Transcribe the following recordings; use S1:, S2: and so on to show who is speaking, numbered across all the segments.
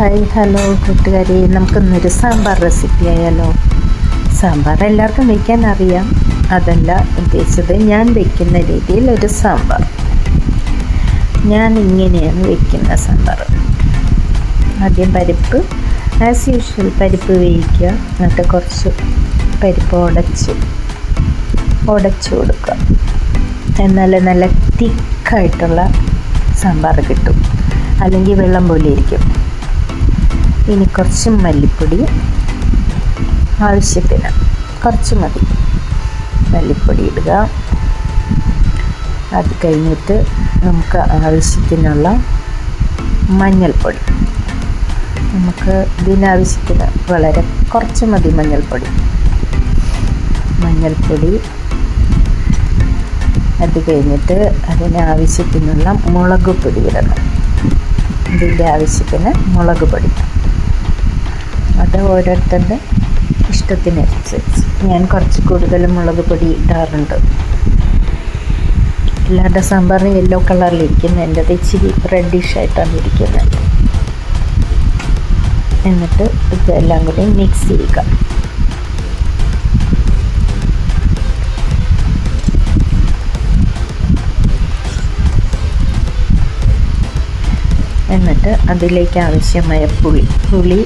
S1: Hi hello കൂട്ടുകാരി. നമുക്കിന്നൊരു sambar recipe ആയാലോ? സാമ്പാർ എല്ലാവർക്കും വയ്ക്കാൻ അറിയാം. അതല്ല ഉദ്ദേശിച്ചത് ഞാൻ വയ്ക്കുന്ന രീതിയിൽ ഒരു സാമ്പാർ. ഞാൻ ഇങ്ങനെയാണ് വയ്ക്കുന്ന സാമ്പാർ. ആദ്യം പരിപ്പ് ആസ് യൂഷ്വൽ പരിപ്പ് വേവിക്കുക. എന്നിട്ട് കുറച്ച് പരിപ്പ് ഉടച്ച് ഉടച്ചു കൊടുക്കുക. എന്നാൽ നല്ല തിക്കായിട്ടുള്ള സാമ്പാർ കിട്ടും. അല്ലെങ്കിൽ വെള്ളം പോലെ ഇരിക്കും. ഇനി കുറച്ച് മല്ലിപ്പൊടി ആവശ്യത്തിന്. കുറച്ച് മതി. മല്ലിപ്പൊടി ഇടുക. അത് കഴിഞ്ഞിട്ട് നമുക്ക് ആവശ്യത്തിനുള്ള മഞ്ഞൾപ്പൊടി. നമുക്ക് ഇതിനാവശ്യത്തിന് വളരെ കുറച്ച് മതി മഞ്ഞൾപ്പൊടി. മഞ്ഞൾപ്പൊടി അത് കഴിഞ്ഞിട്ട് അതിനാവശ്യത്തിനുള്ള മുളക് പൊടി ഇടണം. ഇതിന്റെ ആവശ്യത്തിന് മുളക് പൊടി അത് ഓരോരുത്തരുടെ ഇഷ്ടത്തിനനുസരിച്ച്. ഞാൻ കുറച്ച് കൂടുതൽ മുളക് പൊടി ഇടാറുണ്ട്. എല്ലാവരുടെ സാമ്പാറിന് യെല്ലോ കളറിലിരിക്കുന്നത് എന്റെത് ഇച്ചിരി റെഡിഷ് ആയിട്ടാണ് ഇരിക്കുന്നത്. എന്നിട്ട് ഇതെല്ലാം കൂടി മിക്സ് ചെയ്യുക. എന്നിട്ട് അതിലേക്ക് ആവശ്യമായ പുളി. പുളി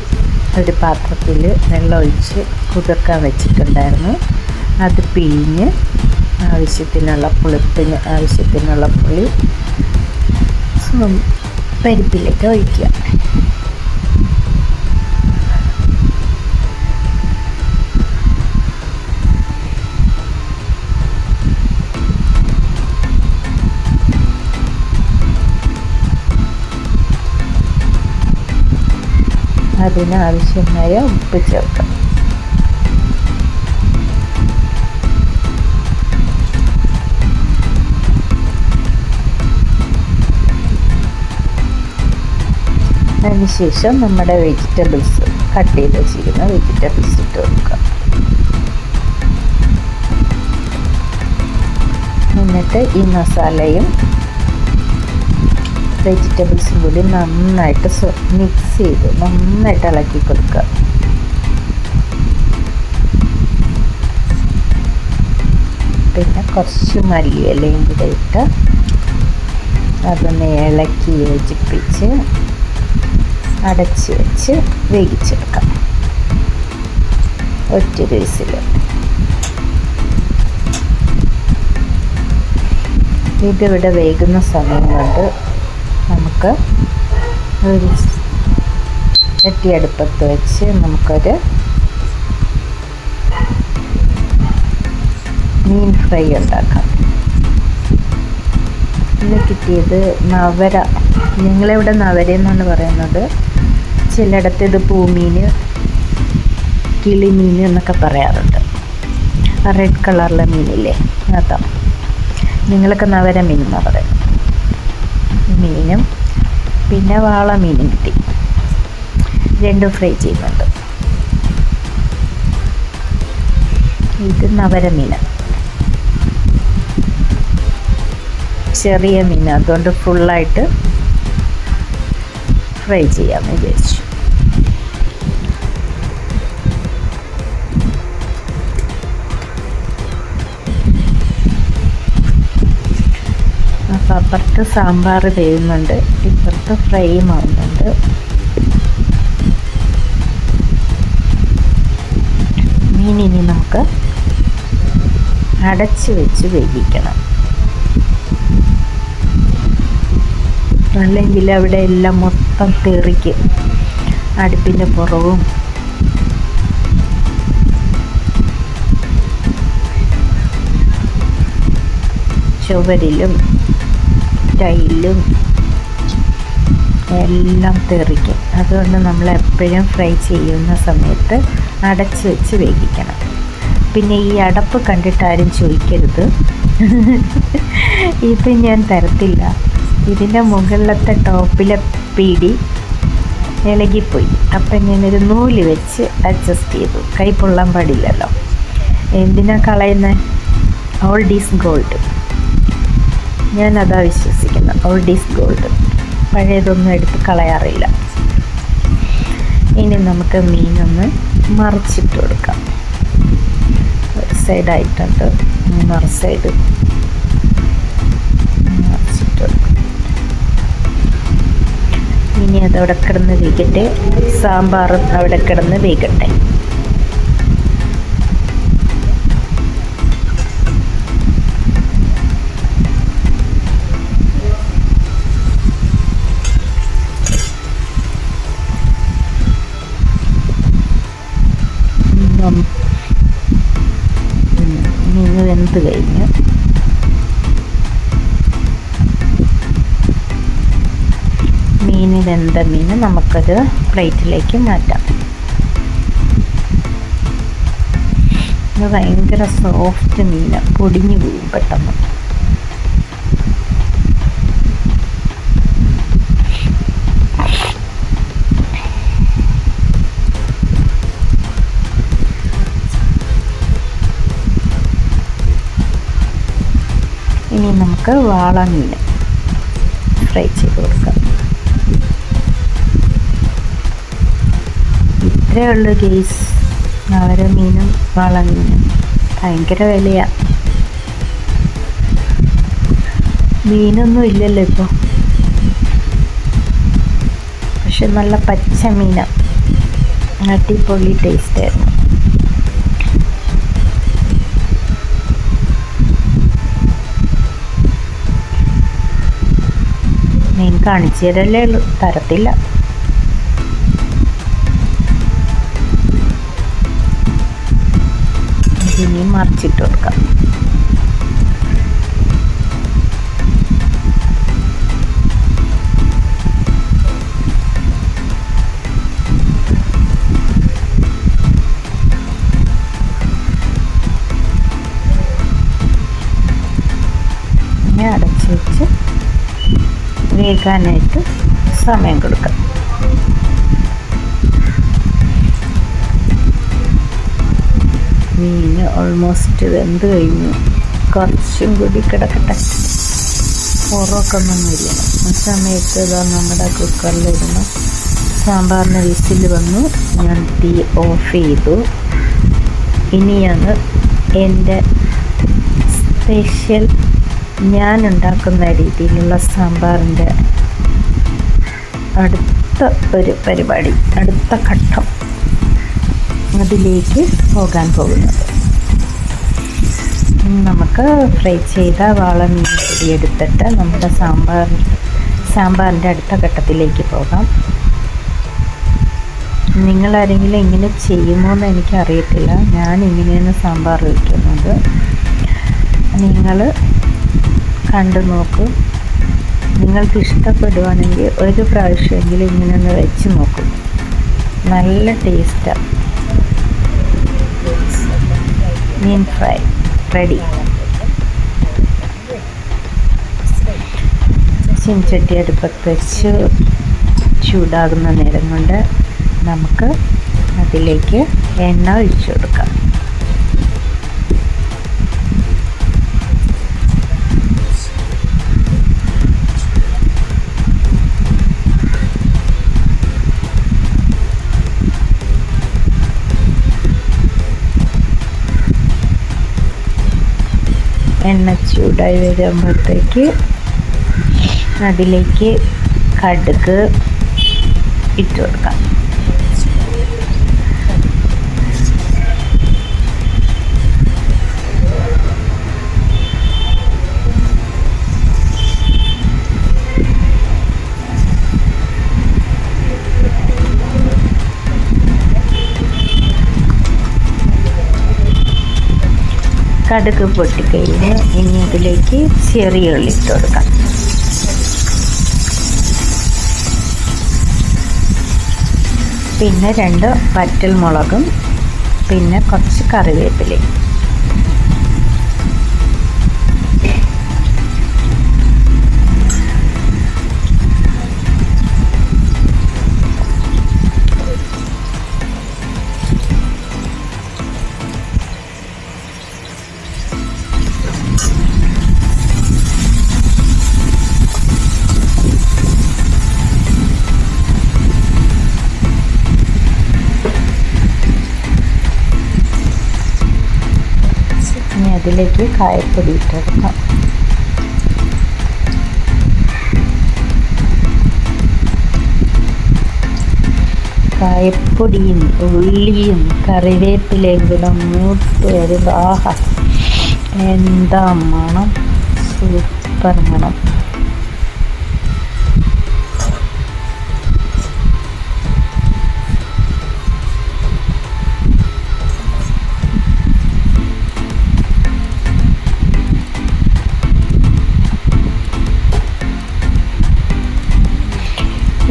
S1: ഒരു പാത്രത്തിൽ വെള്ളമൊഴിച്ച് കുതിർക്കാൻ വെച്ചിട്ടുണ്ടായിരുന്നു. അത് പിഴിഞ്ഞ് ആവശ്യത്തിനുള്ള പുളിപ്പിന് ആവശ്യത്തിനുള്ള പുളി പരിപ്പിലേക്ക് ഒഴിക്കുക. അതിനാവശ്യമായ ഉപ്പ് ചേർക്കാം. അതിനുശേഷം നമ്മുടെ വെജിറ്റബിൾസ് കട്ട് ചെയ്ത് വെച്ചിരിക്കുന്ന വെജിറ്റബിൾസ് ഇട്ട് കൊടുക്കുക എന്നിട്ട് ഈ മസാലയും വെജിറ്റബിൾസും കൂടി നന്നായിട്ട് മിക്സ് ചെയ്ത് നന്നായിട്ട് ഇളക്കി കൊടുക്കുക. പിന്നെ കുറച്ച് മല്ലിയിലയും കൂടെ ഇട്ട് അതൊന്ന് ഇളക്കി യോജിപ്പിച്ച് അടച്ച് വെച്ച് വേവിച്ചെടുക്കാം. ഒറ്റ വിസിൽ ഇതിവിടെ വേകുന്ന സമയം കൊണ്ട് നമുക്ക് ഒരു ചട്ടി അടുപ്പത്ത് വെച്ച് നമുക്കൊരു മീൻ ഫ്രൈ ഉണ്ടാക്കാം. ഇന്ന് കിട്ടിയത് നവര. ഞങ്ങളിവിടെ നവര എന്നാണ് പറയുന്നത്? ചിലയിടത്ത് ഇത് പൂമീൻ കിളിമീൻ എന്നൊക്കെ പറയാറുണ്ട്. റെഡ് കളറിലെ മീനില്ലേ? അതാ. നിങ്ങളൊക്കെ നവര മീൻ എന്നാണ് പറയുന്നത്. മീനും പിന്നെ വാള മീനും കിട്ടി. രണ്ടും ഫ്രൈ ചെയ്യുന്നുണ്ട്. ഇത് നവര മീൻ. ചെറിയ മീൻ അതുകൊണ്ട് ഫുള്ളായിട്ട് ഫ്രൈ ചെയ്യാമെന്ന് വിചാരിച്ചു. അപ്പോൾ അപ്പുറത്ത് സാമ്പാർ വേവുന്നുണ്ട്. ഇപ്പുറത്ത് ഫ്രൈ ആവുന്നുണ്ട്. മീൻ ഇനി നമുക്ക് അടച്ച് വെച്ച് വേവിക്കണം. അല്ലെങ്കിൽ അവിടെ എല്ലാം മൊത്തം തെറിക്കും. അടുപ്പിന്റെ പുറവും. ചുവരിലും ടൈലും എല്ലാം തെറിക്കും. അതുകൊണ്ട് നമ്മൾ എപ്പോഴും ഫ്രൈ ചെയ്യുന്ന സമയത്ത് അടച്ച് വെച്ച് വേവിക്കണം. പിന്നെ ഈ അടപ്പ് കണ്ടിട്ട് ആരും ചോദിക്കരുത്. ഇത് ഞാൻ തരത്തില്ല. ഇതിന്റെ മുകളിലത്തെ ടോപ്പിലെ പിടി ഇളകിപ്പോയി. അപ്പം ഞാനൊരു നൂൽ വെച്ച് അഡ്ജസ്റ്റ് ചെയ്തു. കൈ പൊള്ളാൻ പാടില്ലല്ലോ. എന്തിനാ കളയുന്നത് ഓൾഡ് ഈസ് ഗോൾഡ് ഞാൻ അതാ വിശ്വസിക്കുന്നത് ഓൾഡ് ഗോൾഡ് പഴയതൊന്നും എടുത്ത് കളയാറില്ല. ഇനി നമുക്ക് മീനൊന്ന് മറിച്ചിട്ട് കൊടുക്കാം. ഒരു സൈഡായിട്ടുണ്ട് മറു സൈഡ് മറിച്ചിട്ട് കൊടുക്കാം. ഇനി അത് അവിടെ കിടന്ന് വേകട്ടെ. സാമ്പാറും അവിടെ കിടന്ന് വേകട്ടെ. വെന്ത് കഴിഞ്ഞ് മീന് എന്ത മീൻ നമുക്കത് പ്ലേറ്റിലേക്ക് മാറ്റാം. ഇത് ഭയങ്കര സോഫ്റ്റ് മീൻ പൊടിഞ്ഞു പോകും പെട്ടെന്ന് ഇനി നമുക്ക് വാള മീൻ ഫ്രൈ ചെയ്ത് കൊടുക്കാം. ഇത്രയേ ഉള്ളൂ ഗെയ്സ് ഓരോ മീനും വാള മീനും ഭയങ്കര വിലയാണ് മീനൊന്നും ഇല്ലല്ലോ ഇപ്പോൾ പക്ഷെ നല്ല പച്ച മീനാണ് അടിപൊളി ടേസ്റ്റായിരുന്നു മീൻ കാണിച്ചു തരല്ലേ ഉള്ളൂ. തരത്തില്ല. ഇനിയും മറിച്ചിട്ട് കൊടുക്കാം. അടച്ചു വെച്ച് വേകാനായിട്ട് സമയം കൊടുക്കാം. മീൻ ഓൾമോസ്റ്റ് വെന്ത് കഴിഞ്ഞു. കുറച്ചും കൂടി കിടക്കട്ടെ. പുറമൊക്കെ ഒന്നും ഇരിക്കണം ആ സമയത്ത് ഇതാ നമ്മുടെ കുക്കറിലിരുന്ന് സാമ്പാറിന് വിസിൽ വന്നു. ഞാൻ തീ ഓഫ് ചെയ്തു. ഇനിയാണ് എന്റെ സ്പെഷ്യൽ ഞാൻ ഉണ്ടാക്കുന്ന രീതിയിലുള്ള സാമ്പാറിന്റെ അടുത്ത ഒരു പരിപാടി അടുത്ത ഘട്ടം അതിലേക്ക് പോകാൻ പോകുന്നത്. നമുക്ക് ഫ്രൈ ചെയ്ത വാളമീൻ പൊടി എടുത്തിട്ട് നമ്മുടെ സാമ്പാർ സാമ്പാറിന്റെ അടുത്ത ഘട്ടത്തിലേക്ക് പോകാം. നിങ്ങളാരെങ്കിലും ഇങ്ങനെ ചെയ്യുമോ എന്ന് എനിക്കറിയത്തില്ല. ഞാൻ ഇങ്ങനെയാണ് സാമ്പാർ വയ്ക്കുന്നത്. നിങ്ങൾ കണ്ടു നോക്കൂ. നിങ്ങൾക്ക് ഇഷ്ടപ്പെടുവാണെങ്കിൽ ഒരു പ്രാവശ്യമെങ്കിലും ഇങ്ങനെ ഒന്ന് വെച്ച് നോക്കൂ. നല്ല ടേസ്റ്റാണ് മീൻ ഫ്രൈ റെഡി. ചീൻചട്ടി അടുപ്പത്ത് വെച്ച് ചൂടാകുന്ന നേരം കൊണ്ട് നമുക്ക് അതിലേക്ക് എണ്ണ ഒഴിച്ചു കൊടുക്കാം. എണ്ണ ചൂടായി വരുമ്പോഴത്തേക്ക് അതിലേക്ക് കടുക് ഇട്ട് കൊടുക്കാം. കടുക് പൊട്ടിക്കഴിഞ്ഞ് ഇനി അതിലേക്ക് ചെറിയ ഉള്ളി ഇട്ട് കൊടുക്കാം. പിന്നെ രണ്ട് വറ്റൽ മുളകും പിന്നെ കുറച്ച് കറിവേപ്പിലയും. അതിലേക്ക് കായപ്പൊടി ഇട്ടെടുക്കാം. കായപ്പൊടിയും ഉള്ളിയും കറിവേപ്പിലയും കൂടെ മൂത്ത് ആഹാ എന്താ മണം? സൂപ്പർ മണം.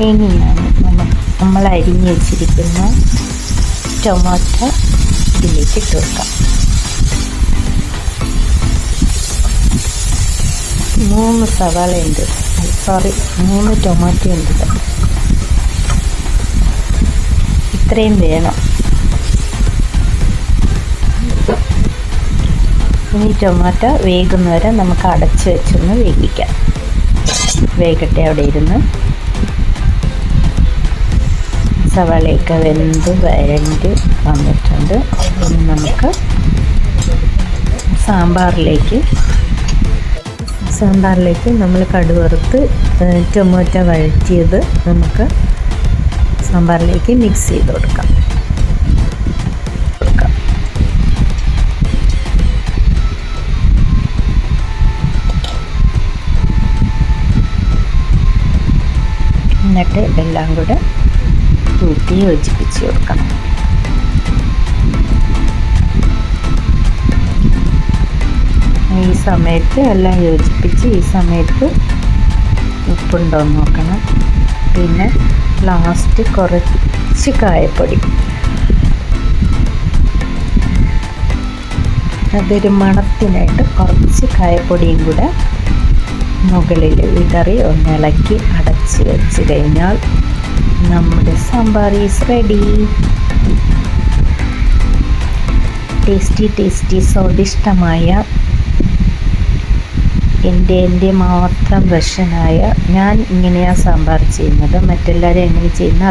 S1: ഇനിയാണ് നമ്മൾ അരിഞ്ഞ് വെച്ചിരിക്കുന്ന ടൊമാറ്റോ ഇതിലേക്ക് ഇട്ട് വെക്കാം മൂന്ന് സവാള ഉണ്ട്. സോറി മൂന്ന് ടൊമാറ്റോ ഉണ്ട് ഇത്. ഇത്രയും വേണം. ഇനി ടൊമാറ്റോ വേകുന്നവരെ നമുക്ക് അടച്ച് വെച്ചൊന്ന് വേവിക്കാം. വേഗട്ടെ അവിടെ ഇരുന്ന്. സവാളയൊക്കെ വെന്ത് വരണ്ട് വന്നിട്ടുണ്ട് ഇനി നമുക്ക് സാമ്പാറിലേക്ക് സാമ്പാറിലേക്ക് നമ്മൾ കടുവറുത്ത് ടൊമാറ്റോ വഴറ്റിയത് നമുക്ക് സാമ്പാറിലേക്ക് മിക്സ് ചെയ്ത് കൊടുക്കാം. എന്നിട്ട് എല്ലാം കൂടെ കൂട്ടി യോജിപ്പിച്ച് കൊടുക്കണം ഈ സമയത്ത് എല്ലാം യോജിപ്പിച്ച് ഈ സമയത്ത് ഉപ്പുണ്ടോ എന്ന് നോക്കണം. പിന്നെ ലാസ്റ്റ് കുറച്ച് കായപ്പൊടി. അതൊരു മണത്തിനായിട്ട് കുറച്ച് കായപ്പൊടിയും കൂടെ മുകളിൽ വിതറി ഒന്നിളക്കി അടച്ച് വെച്ച് കഴിഞ്ഞാൽ നമ്മുടെ sambar is ready tasty tasty സ്വാദിഷ്ടമായ എന്റെ എന്റെ മാത്രം വെർഷനായ ഞാൻ ഇങ്ങനെയാണ് സാമ്പാർ ചെയ്യുന്നത്. മറ്റെല്ലാവരും എങ്ങനെ ചെയ്യുന്ന